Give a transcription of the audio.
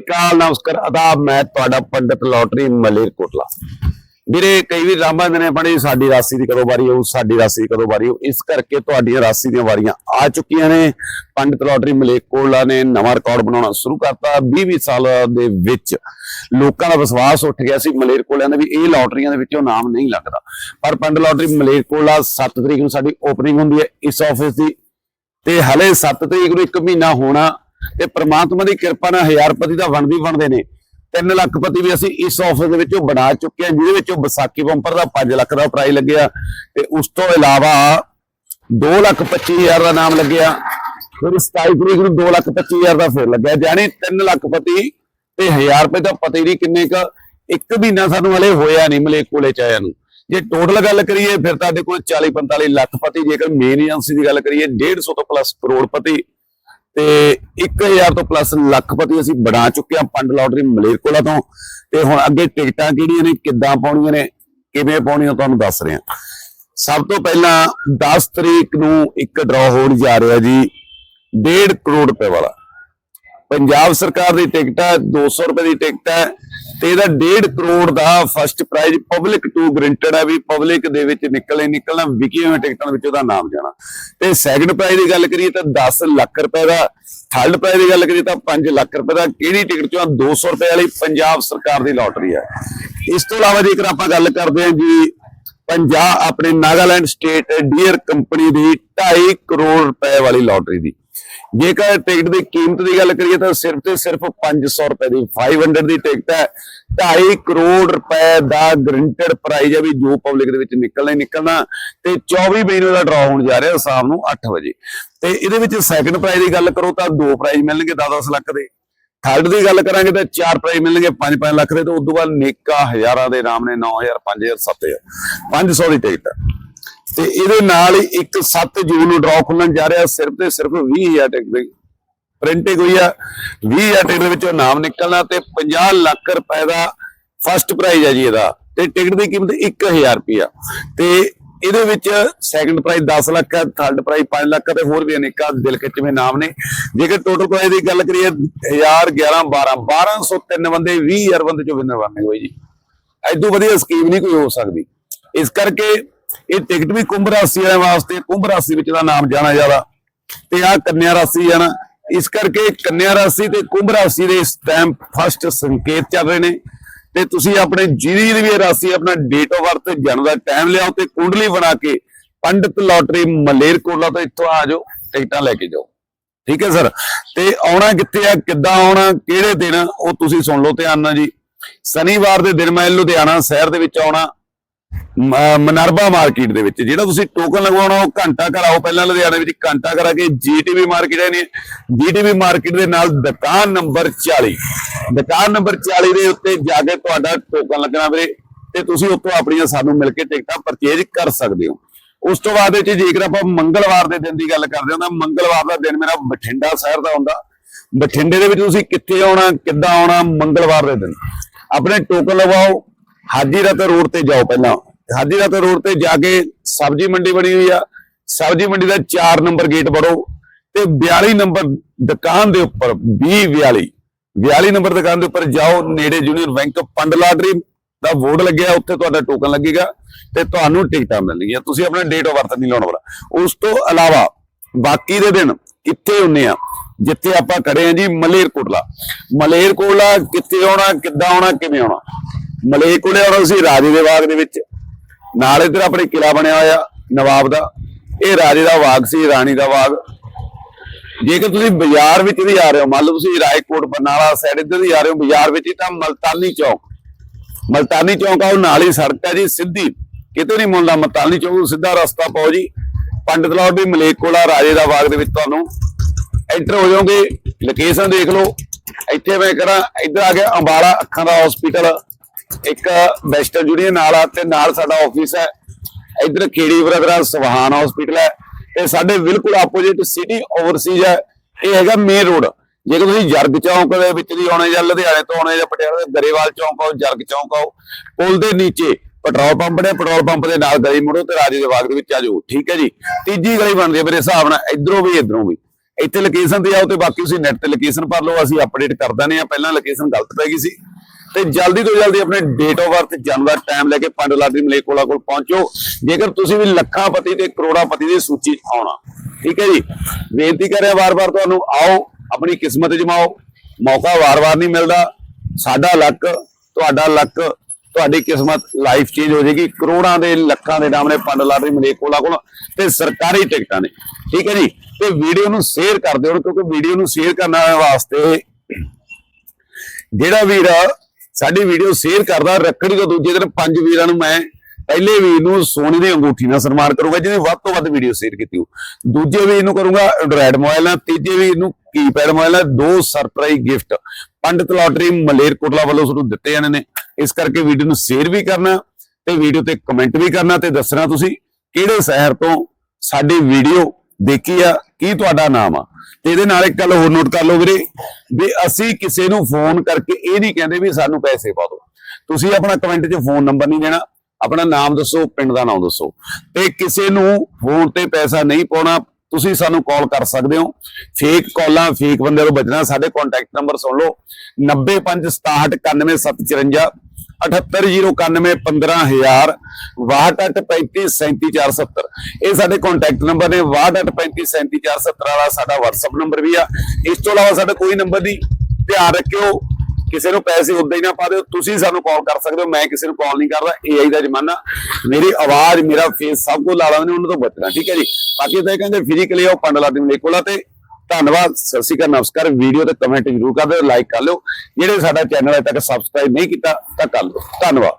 ਕਾਲ ਨਮਸਕਾਰ, ਆਦਾਬ, ਮੈਂ ਤੁਹਾਡਾ ਪੰਡਤ ਲੋਟਰੀ ਮਲੇਰਕੋਟਲਾ ਵੀਰੇ, ਕਈ ਵੀ ਰਾਮਾਂ ਨੇ ਪੜੀ ਸਾਡੀ ਰਾਸੀ ਦੀ ਕਦੋਂ ਵਾਰੀ ਆਉ ਸਾਡੀ ਰਾਸੀ ਦੀ ਕਦੋਂ ਵਾਰੀ ਆਊ, ਇਸ ਕਰਕੇ ਤੁਹਾਡੀਆਂ ਰਾਸੀ ਦੀਆਂ ਵਾਰੀਆਂ ਆ ਚੁੱਕੀਆਂ ਨੇ। ਪੰਡਤ ਲੋਟਰੀ ਮਲੇਰਕੋਟਲਾ ਨੇ ਨਵਾਂ ਰਿਕਾਰਡ ਬਣਾਉਣਾ ਸ਼ੁਰੂ ਕਰਤਾ। 20-20 ਸਾਲ ਦੇ ਵਿੱਚ ਲੋਕਾਂ ਦਾ ਵਿਸ਼ਵਾਸ ਉੱਠ ਗਿਆ ਸੀ ਮਲੇਰਕੋਟਲਿਆਂ ਦਾ ਵੀ ਇਹ ਲੋਟਰੀਆਂ ਦੇ ਵਿੱਚੋਂ ਨਾਮ ਨਹੀਂ ਲੱਗਦਾ। ਪਰ ਪੰਡਤ ਲੋਟਰੀ ਮਲੇਰਕੋਟਲਾ 7 ਤਰੀਕ ਨੂੰ ਸਾਡੀ ਓਪਨਿੰਗ ਹੁੰਦੀ ਹੈ ਇਸ ਆਫਿਸ ਦੀ। ਤੇ ਹਲੇ 7 ਤਰੀਕ ਨੂੰ 1 ਮਹੀਨਾ ਹੋਣਾ ਤੇ ਪ੍ਰਮਾਤਮਾ ਦੀ ਕਿਰਪਾ ਨਾਲ ਹਜ਼ਾਰਪਤੀ ਦਾ ਬਣਦੀ ਬਣਦੇ ਨੇ। 3 ਲੱਖ ਪਤੀ ਵੀ ਅਸੀਂ ਇਸ ਆਫਿਸ ਦੇ ਵਿੱਚੋਂ ਬਣਾ ਚੁੱਕੇ ਹਾਂ, ਜਿਹਦੇ ਵਿੱਚੋਂ ਵਿਸਾਖੀ ਬੰਪਰ ਦਾ 5 ਲੱਖ ਦਾ ਪ੍ਰਾਈਜ਼ ਲੱਗਿਆ। ਤੇ ਉਸ ਤੋਂ ਇਲਾਵਾ 2 ਲੱਖ 25 ਦਾ ਨਾਮ ਲੱਗਿਆ। ਫਿਰ 27 ਤਰੀਕ ਨੂੰ 2 ਲੱਖ 25 ਹਜ਼ਾਰ ਦਾ ਫਿਰ ਲੱਗਿਆ। ਜਾਨੀ 3 ਲੱਖ ਪਤੀ ਤੇ 1000 ਰੁਪਏ ਦਾ ਪਤੀ ਨਹੀਂ ਕਿੰਨੇ ਕ, ਇੱਕ ਮਹੀਨਾ ਸਾਨੂੰ ਹਲੇ ਹੋਇਆ ਨਹੀਂ ਮਲੇਕ ਕੋਲੇ ਚ ਆਇਆ ਨੂੰ। ਜੇ ਟੋਟਲ ਗੱਲ ਕਰੀਏ, ਫਿਰ ਤੁਹਾਡੇ ਕੋਲ 40 45 ਲੱਖ ਪਤੀ, ਜੇਕਰ ਮੇਨ ਏਜੰਸੀ ਦੀ ਗੱਲ ਕਰੀਏ 150 ਤੋਂ ਪਲੱਸ ਕਰੋੜਪਤੀ ਤੇ 1000 ਤੋਂ ਪਲੱਸ ਲੱਖਪਤੀ ਅਸੀਂ ਬਣਾ ਚੁੱਕੇ ਹਾਂ ਪੰਡ ਲਾਟਰੀ ਮਲੇਰਕੋਲਾ ਤੋਂ। ਤੇ ਹੁਣ ਅੱਗੇ ਟਿਕਟਾਂ ਕਿਹੜੀਆਂ ਨੇ, ਕਿੱਦਾਂ ਪਾਉਣੀਆਂ ਨੇ, ਕਿਵੇਂ ਪਾਉਣੀਆਂ ਤੁਹਾਨੂੰ ਦੱਸ ਰਹੇ। ਹਾਂ ਸਭ ਤੋਂ ਪਹਿਲਾਂ 10 ਤਰੀਕ ਨੂੰ ਇੱਕ ਡਰਾਅ ਹੋਣ ਜਾ ਰਿਹਾ ਜੀ 1.5 ਕਰੋੜ ਰੁਪਏ ਵਾਲਾ। ਪੰਜਾਬ ਸਰਕਾਰ ਦੀ ਟਿਕਟ ਹੈ 200 ਰੁਪਏ ਦੀ ਟਿਕਟ ਹੈ ਤੇ ਇਹਦਾ 1.5 ਕਰੋੜ ਦਾ first prize public to guaranteed ਹੈ ਵੀ ਪਬਲਿਕ ਦੇ ਵਿੱਚ ਨਿਕਲੇ ਨਿਕਲਣਾ ਵਿਕੀਆਂ ਹੋਈਆਂ ਟਿਕਟਾਂ ਵਿੱਚ ਉਹਦਾ ਨਾਮ ਜਾਣਾ। ਤੇ ਸੈਕੰਡ ਪ੍ਰਾਈਜ਼ ਦੀ ਗੱਲ ਕਰੀਏ ਤਾਂ 10 ਲੱਖ ਰੁਪਏ ਦਾ ਥਰਡ ਪ੍ਰਾਈਜ਼ ਦੀ ਗੱਲ ਕਰੀਏ ਤਾਂ 5 ਲੱਖ ਰੁਪਏ ਦਾ ਕਿਹੜੀ ਟਿਕਟ ਚੋਂ 200 ਰੁਪਏ ਵਾਲੀ ਪੰਜਾਬ ਸਰਕਾਰ ਦੀ ਲੋਟਰੀ ਹੈ ਇਸ ਤੋਂ ਇਲਾਵਾ ਜੇਕਰ ਆਪਾਂ ਗੱਲ ਕਰਦੇ ਹਾਂ ਜੀ, ਪੰਜਾਬ ਆਪਣੇ ਨਾਗਾਲੈਂਡ ਸਟੇਟ ਡੀਅਰ ਕੰਪਨੀ ਦੀ 2.5 ਕਰੋੜ ਰੁਪਏ ਵਾਲੀ ਲੋਟਰੀ ਦੀ। ਜੇਕਰ ਟਿਕਟ ਦੀ ਕੀਮਤ ਦੀ ਗੱਲ ਕਰੀਏ ਤਾਂ ਸਿਰਫ ਤੇ ਸਿਰਫ 500 ਰੁਪਏ ਦੀ 500 ਦੀ ਟਿਕਟ ਹੈ। 2.5 ਕਰੋੜ ਰੁਪਏ ਦਾ ਗਰੰਟਡ ਪ੍ਰਾਈਜ਼ ਹੈ ਵੀ ਜੋ ਪਬਲਿਕ ਦੇ ਵਿੱਚ ਨਿਕਲਣਾ ਹੀ ਨਿਕਲਣਾ। ਤੇ 24 ਮਹੀਨੇ ਦਾ ਡਰਾ ਹੋਣ ਜਾ ਰਿਹਾ ਸ਼ਾਮ ਨੂੰ 8 ਵਜੇ। ਤੇ ਇਹਦੇ ਵਿੱਚ ਸੈਕੰਡ ਪ੍ਰਾਈਜ਼ ਦੀ ਗੱਲ ਕਰੋ ਤਾਂ ਦੋ ਪ੍ਰਾਈਜ਼ ਮਿਲਣਗੇ 10-10 ਲੱਖ ਦੇ। ਥਰਡ ਦੀ ਗੱਲ ਕਰਾਂਗੇ ਤਾਂ ਚਾਰ ਪ੍ਰਾਈਜ਼ ਮਿਲਣਗੇ 5-5 ਲੱਖ ਦੇ ਤੇ ਉਸ ਤੋਂ ਬਾਅਦ ਨੇਕਾ ਹਜ਼ਾਰਾਂ ਦੇ ਨਾਮ ਨੇ 9000 5000 7000 500 ਦੀ ਟਿਕਟ। ਤੇ ਇਹਦੇ ਨਾਲ ਹੀ ਇੱਕ 7 ਜੂਨ ਨੂੰ ਡਰਾਅ ਖੁੱਲਣ ਜਾ ਰਿਹਾ, ਸਿਰਫ ਤੇ ਸਿਰਫ 20000 ਟਿਕਟ ਦੀ। ਪ੍ਰਿੰਟਿੰਗ ਹੋਈ ਆ 20000 ਟਿਕਟ ਦੇ ਵਿੱਚੋਂ ਨਾਮ ਨਿਕਲਣਾ ਤੇ 50 ਲੱਖ ਰੁਪਏ ਦਾ ਫਸਟ ਪ੍ਰਾਈਜ਼ ਹੈ ਜੀ ਇਹਦਾ। ਤੇ ਟਿਕਟ ਦੀ ਕੀਮਤ 1000 ਰੁਪਿਆ ਤੇ ਇਹਦੇ ਵਿੱਚ ਸੈਕੰਡ ਪ੍ਰਾਈਜ਼ 10 ਲੱਖ ਹੈ ਥਰਡ ਪ੍ਰਾਈਜ਼ 5 ਲੱਖ ਹੈ ਤੇ ਹੋਰ ਵੀ ਅਨੇਕਾਂ ਦਿਲ ਖਿੱਚਵੇਂ ਨਾਮ ਨੇ। ਜੇਕਰ ਟੋਟਲ ਪ੍ਰਾਈਜ਼ ਦੀ ਗੱਲ ਕਰੀਏ 1000 11 12 1203 ਬੰਦੇ 20000 ਬੰਦੇ ਚੋਂ ਵਿਨਰ ਬਣਨੇ ਹੋਏ ਜੀ। ਐਦੋਂ ਵਧੀਆ ਸਕੀਮ ਨਹੀਂ ਕੋਈ ਹੋ ਸਕਦੀ। ਇਸ ਕਰਕੇ ਇਹ ਟਿਕਟ ਵੀ ਕੁੰਭ ਰਾਸ਼ੀ ਵਾਲਿਆਂ ਵਾਸਤੇ, ਕੁੰਭ ਰਾਸ਼ੀ ਵਿੱਚ ਦਾ ਨਾਮ ਜਾਣਾ ਜ਼ਿਆਦਾ ਤੇ ਆ ਕੰਨਿਆ ਰਾਸ਼ੀ ਜਾਣਾ ਇਸ ਕਰਕੇ ਕੰਨਿਆ ਰਾਸ਼ੀ ਤੇ ਕੁੰਭ ਰਾਸ਼ੀ ਦੇ ਇਸ ਟਾਈਮ ਫਸਟ ਸੰਕੇਤ ਚੱਲ ਰਹੇ ਨੇ। ਤੇ ਤੁਸੀਂ ਆਪਣੇ ਜਿਹਦੀ ਦੀ ਰਾਸ਼ੀ, ਆਪਣਾ ਡੇਟ ਆਫ ਬਰਥ ਜਨਮ ਦਾ ਟਾਈਮ ਲਿਆਓ ਤੇ ਕੁੰਡਲੀ ਬਣਾ ਕੇ ਪੰਡਤ ਲੋਟਰੀ ਮਲੇਰਕੋਟਲਾ ਤੋਂ ਇੱਥੋਂ ਆ ਜਾਓ, ਟਿਕਟਾਂ ਲੈ ਕੇ ਜਾਓ। ਠੀਕ ਹੈ ਸਰ? ਤੇ ਆਉਣਾ ਕਿੱਥੇ ਆ, ਕਿੱਦਾਂ ਆਉਣਾ, ਕਿਹੜੇ ਦਿਨ, ਉਹ ਤੁਸੀਂ ਸੁਣ ਲਓ ਧਿਆਨ ਨਾਲ ਜੀ। ਸ਼ਨੀਵਾਰ ਦੇ ਦਿਨ ਮੈਂ ਲੁਧਿਆਣਾ ਸ਼ਹਿਰ ਦੇ ਵਿੱਚ ਆਉਣਾ। ਮਨਰਬਾ ਮਾਰਕੀਟ ਦੇ ਵਿੱਚ, ਜਿਹੜਾ ਤੁਸੀਂ ਟੋਕਨ ਲਗਵਾਉਣਾ, ਉਹ ਘੰਟਾ ਘਰ ਆਓ ਪਹਿਲਾਂ ਲੁਧਿਆਣੇ ਵਿੱਚ ਘੰਟਾ ਕਰਾ ਕੇ ਜੀਟੀਵੀ ਮਾਰਕੀਟ ਹੈ ਨੇ ਜੀਟੀਵੀ ਮਾਰਕੀਟ ਦੇ ਨਾਲ ਦੁਕਾਨ ਨੰਬਰ 40 ਦੁਕਾਨ ਨੰਬਰ 40 ਦੇ ਉੱਤੇ ਜਾ ਕੇ ਤੁਹਾਡਾ ਟੋਕਨ ਲੱਗਣਾ ਵੀਰੇ। ਤੇ ਤੁਸੀਂ ਉੱਥੋਂ ਆਪਣੀਆਂ ਸਾਨੂੰ ਮਿਲ ਕੇ ਟਿਕਟਾਂ ਪਰਚੇਜ ਕਰ ਸਕਦੇ ਹੋ। ਉਸ ਤੋਂ ਬਾਅਦ ਵਿੱਚ ਜੇਕਰ ਆਪਾਂ ਮੰਗਲਵਾਰ ਦੇ ਦਿਨ ਦੀ ਗੱਲ ਕਰਦੇ ਹਾਂ, ਤਾਂ ਮੰਗਲਵਾਰ ਦਾ ਦਿਨ ਮੇਰਾ ਬਠਿੰਡਾ ਸ਼ਹਿਰ ਦਾ ਹੁੰਦਾ। ਬਠਿੰਡੇ ਦੇ ਵਿੱਚ ਤੁਸੀਂ ਕਿੱਥੇ ਆਉਣਾ, ਕਿੱਦਾਂ ਆਉਣਾ, ਮੰਗਲਵਾਰ ਦੇ ਦਿਨ। ਆਪਣੇ ਟੋਕਨ ਲਵਾਓ ਹਾਜੀ ਰੋਡ ਤੇ ਜਾਓ ਪਹਿਲਾਂ। ਹਾਜੀ ਰੋਡ ਤੇ ਜਾ ਕੇ ਸਬਜ਼ੀ ਮੰਡੀ ਬਣੀ ਹੋਈ ਆ। ਸਬਜ਼ੀ ਮੰਡੀ ਦਾ 4 ਨੰਬਰ ਗੇਟ ਵੜੋ ਤੇ 42 ਨੰਬਰ ਦੁਕਾਨ ਦੇ ਉੱਪਰ 2042 42 ਨੰਬਰ ਦੁਕਾਨ ਦੇ ਉੱਪਰ ਜਾਓ। ਨੇੜੇ ਯੂਨੀਅਨ ਬੈਂਕ ਪੰਡ ਲਾਟਰੀ ਦਾ ਬੋਰਡ ਲੱਗਿਆ, ਉੱਥੇ ਤੁਹਾਡਾ ਟੋਕਨ ਲੱਗੇਗਾ ਤੇ ਤੁਹਾਨੂੰ ਟਿਕਟਾਂ ਮਿਲਣਗੀਆਂ। ਤੁਸੀਂ ਆਪਣਾ ਡੇਟ ਆਫ ਬਰਥ ਨਹੀਂ ਲਾਉਣਾ ਵਾਲਾ ਉਸ ਤੋਂ ਇਲਾਵਾ ਬਾਕੀ ਦੇ ਦਿਨ ਕਿੱਥੇ ਹੁੰਨੇ ਆ? ਜਿੱਥੇ ਆਪਾਂ ਖੜੇ ਆ ਜੀ, ਮਲੇਰਕੋਟਲਾ। ਮਲੇਰਕੋਟਲਾ ਕਿੱਥੇ ਆਉਣਾ, ਕਿੱਦਾਂ ਆਉਣਾ, ਕਿਵੇਂ ਆਉਣਾ? ਮਲੇਰਕੋਟਲੇ ਆਉਣਾ ਸੀ, ਰਾਜੇ ਦੇ ਬਾਗ ਦੇ ਵਿੱਚ। ਨਾਲ ਇੱਧਰ ਆਪਣੇ ਕਿਲਾ ਬਣਿਆ ਹੋਇਆ, ਨਵਾਬ ਦਾ। ਇਹ ਰਾਜੇ ਦਾ ਬਾਗ ਸੀ, ਰਾਣੀ ਦਾ ਬਾਗ। ਜੇਕਰ ਤੁਸੀਂ ਬਾਜ਼ਾਰ ਵਿੱਚ ਵੀ ਆ ਰਹੇ ਹੋ, ਮੰਨ ਲਓ ਤੁਸੀਂ ਰਾਏਕੋਟ ਬਰਨਾਲਾ ਸਾਈਡ ਇੱਧਰ ਵੀ ਆ ਰਹੇ ਹੋ, ਬਾਜ਼ਾਰ ਵਿੱਚ ਤਾਂ ਮਲਤਾਨੀ ਚੌਕ। ਮਲਤਾਨੀ ਚੌਕ ਆ, ਉਹ ਨਾਲ ਹੀ ਸੜਕ ਹੈ ਜੀ, ਸਿੱਧੀ। ਕਿਤੇ ਨਹੀਂ ਮੁੰਡਾ ਮਲਤਾਨੀ ਚੌਕ ਤੋਂ ਸਿੱਧਾ ਰਸਤਾ ਪਾਓ ਜੀ। ਪੰਡਤ ਲਾਡ ਦੀ ਮਲੇਕੋਲਾ ਰਾਜੇ ਦਾ ਬਾਗ ਦੇ ਵਿੱਚ ਤੁਹਾਨੂੰ ਐਂਟਰ ਹੋ ਜਾਓਗੇ। ਲੋਕੇਸ਼ਨ ਦੇਖ ਲਓ। ਇੱਥੇ ਮੈਂ ਕਰਾਂ, ਇੱਧਰ ਆ ਗਿਆ ਅੰਬਾਲਾ ਅੱਖਾਂ ਦਾ ਹਸਪੀਟਲ ਇੱਕ ਵੈਸਟਰਨ ਯੂਨੀਅਨ ਨਾਲ ਆ ਤੇ ਨਾਲ ਸਾਡਾ ਆਫਿਸ ਹੈ। ਇੱਧਰ ਖੇੜੀ ਬ੍ਰਦਰਾਂ ਸਵਹਾਨ ਹਸਪੀਟਲ ਹੈ ਤੇ ਸਾਡੇ ਬਿਲਕੁਲ ਆਪੋਜ਼ਿਟ ਸਿਟੀ ਓਵਰਸੀਜ਼ ਹੈ। ਇਹ ਹੈਗਾ ਮੇਨ ਰੋਡ ਜੇਕਰ ਤੁਸੀਂ ਜਰਗ ਚੌਂਕ ਦੇ ਵਿੱਚ ਦੀ ਆਉਣੇ ਜਾਂ ਲੁਧਿਆਣੇ ਤੋਂ ਆਉਣੇ ਜਾਂ ਪਟਿਆਲੇ ਦੇ ਗਰੇਵਾਲ ਚੌਂਕ ਆਓ, ਜਰਗ ਚੌਂਕ ਆਓ, ਪੁਲ ਦੇ ਨੀਚੇ ਪੈਟਰੋਲ ਪੰਪ ਨੇ, ਪੈਟਰੋਲ ਪੰਪ ਦੇ ਨਾਲ ਗਲੀ ਮੁੜੋ ਤੇ ਰਾਜੇ ਦੇ ਬਾਗ ਦੇ ਵਿੱਚ ਆ ਜਾਓ, ਠੀਕ ਹੈ ਜੀ? ਤੀਜੀ ਗਲੀ ਬਣਦੀ ਹੈ ਮੇਰੇ ਹਿਸਾਬ ਨਾਲ, ਇਧਰੋਂ ਵੀ ਇਧਰੋਂ ਵੀ। ਇੱਥੇ ਲੋਕੇਸ਼ਨ ਤੇ ਆਓ ਤੇ ਬਾਕੀ ਤੁਸੀਂ ਨੈਟ ਤੇ ਲੋਕੇਸ਼ਨ ਭਰ ਲਓ, ਅਸੀਂ ਅਪਡੇਟ ਕਰ ਦਿੰਦੇ ਆ ਪਹਿਲਾਂ ਲੋਕੇਸ਼ਨ ਗਲਤ ਪੈ ਗਈ ਸੀ। ਤੇ ਜਲਦੀ ਤੋਂ ਜਲਦੀ ਆਪਣੇ ਡੇਟ ਆਫ ਬਰਥ ਜਨਮ ਦਾ ਟਾਈਮ ਲੈ ਕੇ ਪੰਡ ਲਾਟਰੀ ਮਲੇਕੋਲਾ ਕੋਲ ਪਹੁੰਚੋ। ਜੇਕਰ ਤੁਸੀਂ ਵੀ ਲੱਖਾਂ ਪਤੀ ਤੇ ਕਰੋੜਾਂ ਪਤੀ ਦੀ ਸੂਚੀ ਆਉਣਾ। ਠੀਕ ਹੈ ਜੀ? ਬੇਨਤੀ ਕਰ ਰਿਹਾ ਵਾਰ-ਵਾਰ ਤੁਹਾਨੂੰ, ਆਓ, ਆਪਣੀ ਕਿਸਮਤ ਜਮਾਓ। ਮੌਕਾ ਵਾਰ-ਵਾਰ ਨਹੀਂ ਮਿਲਦਾ। ਸਾਡਾ ਲੱਕ, ਤੁਹਾਡਾ ਲੱਕ, ਤੁਹਾਡੀ ਕਿਸਮਤ ਲਾਈਫ ਚੇਂਜ ਹੋ ਜਾਏਗੀ। ਕਰੋੜਾਂ ਦੇ ਲੱਖਾਂ ਦੇ ਨਾਮ ਨੇ ਪੰਡ ਲਾਟਰੀ ਮਲੇਕੋਲਾ ਕੋਲ ਤੇ ਸਰਕਾਰੀ ਟਿਕਟਾਂ ਨੇ। ਠੀਕ ਹੈ ਜੀ? ਤੇ ਵੀਡੀਓ ਨੂੰ ਸ਼ੇਅਰ ਕਰ ਦਿਓ, ਕਿਉਂਕਿ ਵੀਡੀਓ ਨੂੰ ਸ਼ੇਅਰ ਕਰਨ ਵਾਸਤੇ ਜਿਹੜਾ ਵੀਰ ਸਾਡੀ ਵੀਡੀਓ ਸ਼ੇਅਰ ਕਰਦਾ, ਰੱਖੜੀ ਤੋਂ ਦੂਜੇ ਦਿਨ ਪੰਜ ਵੀਰਾਂ ਨੂੰ ਮੈਂ ਪਹਿਲੇ ਵੀਰ ਨੂੰ ਸੋਨੇ ਦੀ ਅੰਗੂਠੀ ਨਾਲ ਸਨਮਾਨ ਕਰੂੰਗਾ, ਜਿਹਨੇ ਵੱਧ ਤੋਂ ਵੱਧ ਵੀਡੀਓ ਸ਼ੇਅਰ ਕੀਤੀ ਹੋ ਦੂਜੇ ਵੀਰ ਨੂੰ ਕਰੂੰਗਾ ਐਂਡਰੋਇਡ ਮੋਬਾਈਲ ਨਾਲ, ਤੀਜੇ ਵੀਰ ਨੂੰ ਕੀਪੈਡ ਮੋਬਾਈਲ ਨਾਲ, ਦੋ surprise gift Pandit lottery Malerkotla ਵੱਲੋਂ ਤੁਹਾਨੂੰ ਦਿੱਤੇ ਜਾਣੇ ਨੇ। ਇਸ ਕਰਕੇ ਵੀਡੀਓ ਨੂੰ ਸ਼ੇਅਰ ਵੀ ਕਰਨਾ ਤੇ ਵੀਡੀਓ ਤੇ ਕਮੈਂਟ ਵੀ ਕਰਨਾ ਤੇ ਦੱਸਣਾ ਤੁਸੀਂ ਕਿਹੜੇ ਸ਼ਹਿਰ ਤੋਂ ਸਾਡੀ ਵੀਡੀਓ ਦੇਖੀ ਆ, ਕੀ ਤੁਹਾਡਾ ਨਾਮ ਆ। ਤੇ ਇਹਦੇ ਨਾਲ ਇੱਕ ਗੱਲ ਹੋਰ ਨੋਟ ਕਰ ਲਓ ਵੀਰੇ, ਵੀ ਅਸੀਂ ਕਿਸੇ ਨੂੰ ਫੋਨ ਕਰਕੇ ਇਹ ਨਹੀਂ ਕਹਿੰਦੇ ਵੀ ਸਾਨੂੰ ਪੈਸੇ ਪਾ ਦਿਓ। ਤੁਸੀਂ ਆਪਣਾ ਕਮੈਂਟ 'ਚ ਫੋਨ ਨੰਬਰ ਨਹੀਂ ਦੇਣਾ, ਆਪਣਾ ਨਾਮ ਦੱਸੋ, ਪਿੰਡ ਦਾ ਨਾਮ ਦੱਸੋ। ਤੇ ਕਿਸੇ ਨੂੰ ਫੋਨ ਤੇ ਪੈਸਾ ਨਹੀਂ ਪਾਉਣਾ, ਤੁਸੀਂ ਸਾਨੂੰ ਕਾਲ ਕਰ ਸਕਦੇ ਹੋ। ਫੇਕ ਕਾਲਾਂ ਫੇਕ ਬੰਦੇ ਤੋਂ ਬਚਣਾ, ਸਾਡੇ ਕੰਟੈਕਟ ਨੰਬਰ ਸੁਣ ਲਓ। 9567919754 78091 15000 ਇਹ ਸਾਡੇ ਕੰਟੈਕਟ ਨੰਬਰ ਨੇ 6235375470 ਵਾਲਾ ਸਾਡਾ WhatsApp ਨੰਬਰ ਵੀ ਆ। ਇਸ ਤੋਂ ਇਲਾਵਾ ਸਾਡਾ ਕੋਈ ਨੰਬਰ ਨਹੀਂ ਧਿਆਨ ਰੱਖਿਓ, ਕਿਸੇ ਨੂੰ ਪੈਸੇ ਉਦਾਂ ਹੀ ਨਾ ਪਾ ਦਿਓ, ਤੁਸੀਂ ਸਾਨੂੰ ਕਾਲ ਕਰ ਸਕਦੇ ਹੋ, ਮੈਂ ਕਿਸੇ ਨੂੰ ਕਾਲ ਨਹੀਂ ਕਰਦਾ AI ਦਾ ਜ਼ਮਾਨਾ। ਮੇਰੀ ਆਵਾਜ਼, ਮੇਰਾ ਫੇਸ ਸਭ ਕੁਝ ਲਾਲਾ ਨੇ, ਉਹਨਾਂ ਤੋਂ ਬਚਣਾ, ਠੀਕ ਹੈ ਜੀ? ਬਾਕੀ ਤਾਂ ਕਹਿੰਦੇ ਫਿਜ਼ੀਕਲੀ ਉਹ ਪੰਡਲਾ ਦੇ ਮੇਰੇ ਕੋਲ ਆ ਤੇ ਧੰਨਵਾਦ, ਸਤਿ ਸ਼੍ਰੀ ਅਕਾਲ, ਨਮਸਕਾਰ। ਵੀਡੀਓ ਤੇ ਕਮੈਂਟ ਜ਼ਰੂਰ ਕਰ ਦਿਓ ਲਾਈਕ ਕਰ ਲਿਓ। ਜਿਹੜੇ ਸਾਡਾ ਚੈਨਲ ਅਜੇ ਤੱਕ ਸਬਸਕ੍ਰਾਈਬ ਨਹੀਂ ਕੀਤਾ, ਤਾਂ ਕਰ ਲਓ। ਧੰਨਵਾਦ।